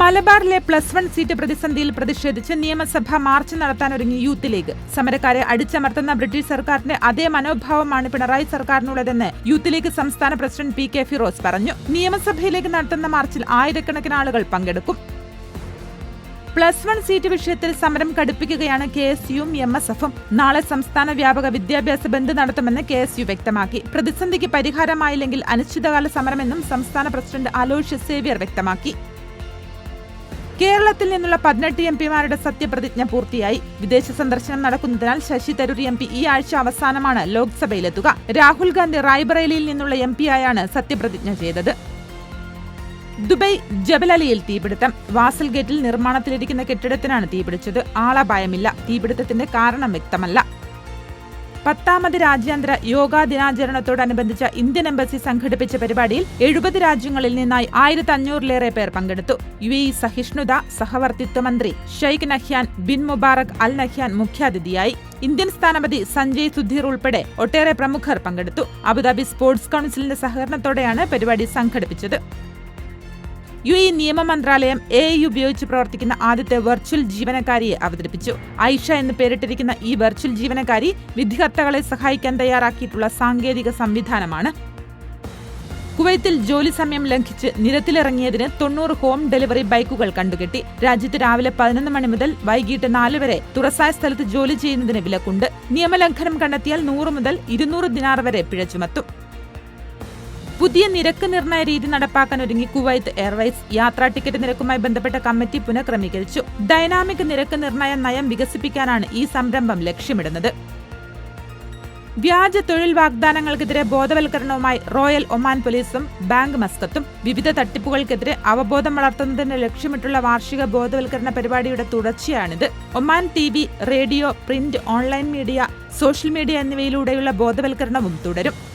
മലബാറിലെ plus one seat പ്രതിസന്ധിയിൽ പ്രതിഷേധിച്ച് നിയമസഭ മാർച്ച് നടത്താനൊരുങ്ങി യൂത്ത് ലീഗ്. സമരക്കാരെ അടിച്ചമർത്തുന്ന ബ്രിട്ടീഷ് സർക്കാരിന്റെ അതേ മനോഭാവമാണ് പിണറായി സർക്കാരിനുള്ളതെന്ന് യൂത്ത് ലീഗ് സംസ്ഥാന പ്രസിഡന്റ് പി കെ ഫിറോസ് പറഞ്ഞു. നിയമസഭയിലേക്ക് നടത്തുന്ന മാർച്ചിൽ ആയിരക്കണക്കിന് ആളുകൾ പങ്കെടുക്കും. പ്ലസ് വൺ സീറ്റ് വിഷയത്തിൽ സമരം കടുപ്പിക്കുകയാണ് കെ എസ് യുവും എം എസ് എഫും. നാളെ സംസ്ഥാന വ്യാപക വിദ്യാഭ്യാസ ബന്ദ് നടത്തുമെന്ന് കെ എസ് യു വ്യക്തമാക്കി. പ്രതിസന്ധിക്ക് പരിഹാരമായില്ലെങ്കിൽ അനിശ്ചിതകാല സമരമെന്നും സംസ്ഥാന പ്രസിഡന്റ് അലോഷ്യസ് സേവ്യർ വ്യക്തമാക്കി. കേരളത്തിൽ നിന്നുള്ള പതിനെട്ട് എം പിമാരുടെ സത്യപ്രതിജ്ഞ പൂർത്തിയായി. വിദേശ സന്ദർശനം നടക്കുന്നതിനാൽ ശശി തരൂർ എം പി ഈ ആഴ്ച അവസാനമാണ് ലോക്സഭയിലെത്തുക. രാഹുൽ ഗാന്ധി റായ്ബറേലിയിൽ നിന്നുള്ള എം പിയായാണ് സത്യപ്രതിജ്ഞ ചെയ്തത്. ദുബൈ ജബലലിയിൽ തീപിടുത്തം. വാസൽ ഗേറ്റിൽ നിർമ്മാണത്തിലിരിക്കുന്ന കെട്ടിടത്തിനാണ് തീപിടിച്ചത്. ആളപായമില്ല. തീപിടുത്തത്തിന്റെ കാരണം വ്യക്തമല്ല. പത്താമത് രാജ്യാന്തര യോഗാ ദിനാചരണത്തോടനുബന്ധിച്ച ഇന്ത്യൻ എംബസി സംഘടിപ്പിച്ച പരിപാടിയിൽ എഴുപത് രാജ്യങ്ങളിൽ നിന്നായി ആയിരത്തി അഞ്ഞൂറിലേറെ പേർ പങ്കെടുത്തു. യു എ സഹിഷ്ണുത സഹവർത്തിത്വ മന്ത്രി Sheikh Nahyan bin Mubarak Al Nahyan മുഖ്യാതിഥിയായി. ഇന്ത്യൻ സ്ഥാനപതി സഞ്ജയ് സുധീർ ഉൾപ്പെടെ ഒട്ടേറെ പ്രമുഖർ പങ്കെടുത്തു. അബുദാബി സ്പോർട്സ് കൌൺസിലിന്റെ സഹകരണത്തോടെയാണ് പരിപാടി സംഘടിപ്പിച്ചത്. യു എ നിയമ മന്ത്രാലയം എ ഐ ഉപയോഗിച്ച് പ്രവർത്തിക്കുന്ന ആദ്യത്തെ വെർച്വൽ ജീവനക്കാരിയെ അവതരിപ്പിച്ചു. ഐഷ എന്ന് പേരിട്ടിരിക്കുന്ന ഈ വെർച്വൽ ജീവനക്കാരി വിധികർത്താക്കളെ സഹായിക്കാൻ തയ്യാറാക്കിയിട്ടുള്ള സാങ്കേതിക സംവിധാനമാണ്. കുവൈത്തിൽ ജോലി സമയം ലംഘിച്ച് നിരത്തിലിറങ്ങിയതിന് തൊണ്ണൂറ് ഹോം ഡെലിവറി ബൈക്കുകൾ കണ്ടുകെട്ടി. രാജ്യത്ത് രാവിലെ പതിനൊന്ന് മണി മുതൽ വൈകിട്ട് നാല് വരെ തുറസായ സ്ഥലത്ത് ജോലി ചെയ്യുന്നതിന് വിലക്കുണ്ട്. നിയമലംഘനം കണ്ടെത്തിയാൽ നൂറ് മുതൽ ഇരുന്നൂറ് ദിനാർ വരെ പിഴ ചുമത്തും. പുതിയ നിരക്ക് നിർണയ രീതി നടപ്പാക്കാൻ ഒരുങ്ങി കുവൈത്ത് എയർവേസ് യാത്രാ ടിക്കറ്റ് നിരക്കുമായി ബന്ധപ്പെട്ട കമ്മിറ്റി പുനഃക്രമീകരിച്ചു. ഡൈനാമിക് നിരക്ക് നിർണയ നയം വികസിപ്പിക്കാനാണ് ഈ സംരംഭം ലക്ഷ്യമിടുന്നത്. വ്യാജ തൊഴിൽ വാഗ്ദാനങ്ങൾക്കെതിരെ ബോധവൽക്കരണവുമായി റോയൽ ഒമാൻ പോലീസും ബാങ്ക് മസ്കത്തും. വിവിധ തട്ടിപ്പുകൾക്കെതിരെ അവബോധം വളർത്തുന്നതിന് ലക്ഷ്യമിട്ടുള്ള വാർഷിക ബോധവൽക്കരണ പരിപാടിയുടെ തുടർച്ചയാണിത്. Oman T radio print online media social media എന്നിവയിലൂടെയുള്ള ബോധവൽക്കരണവും തുടരും.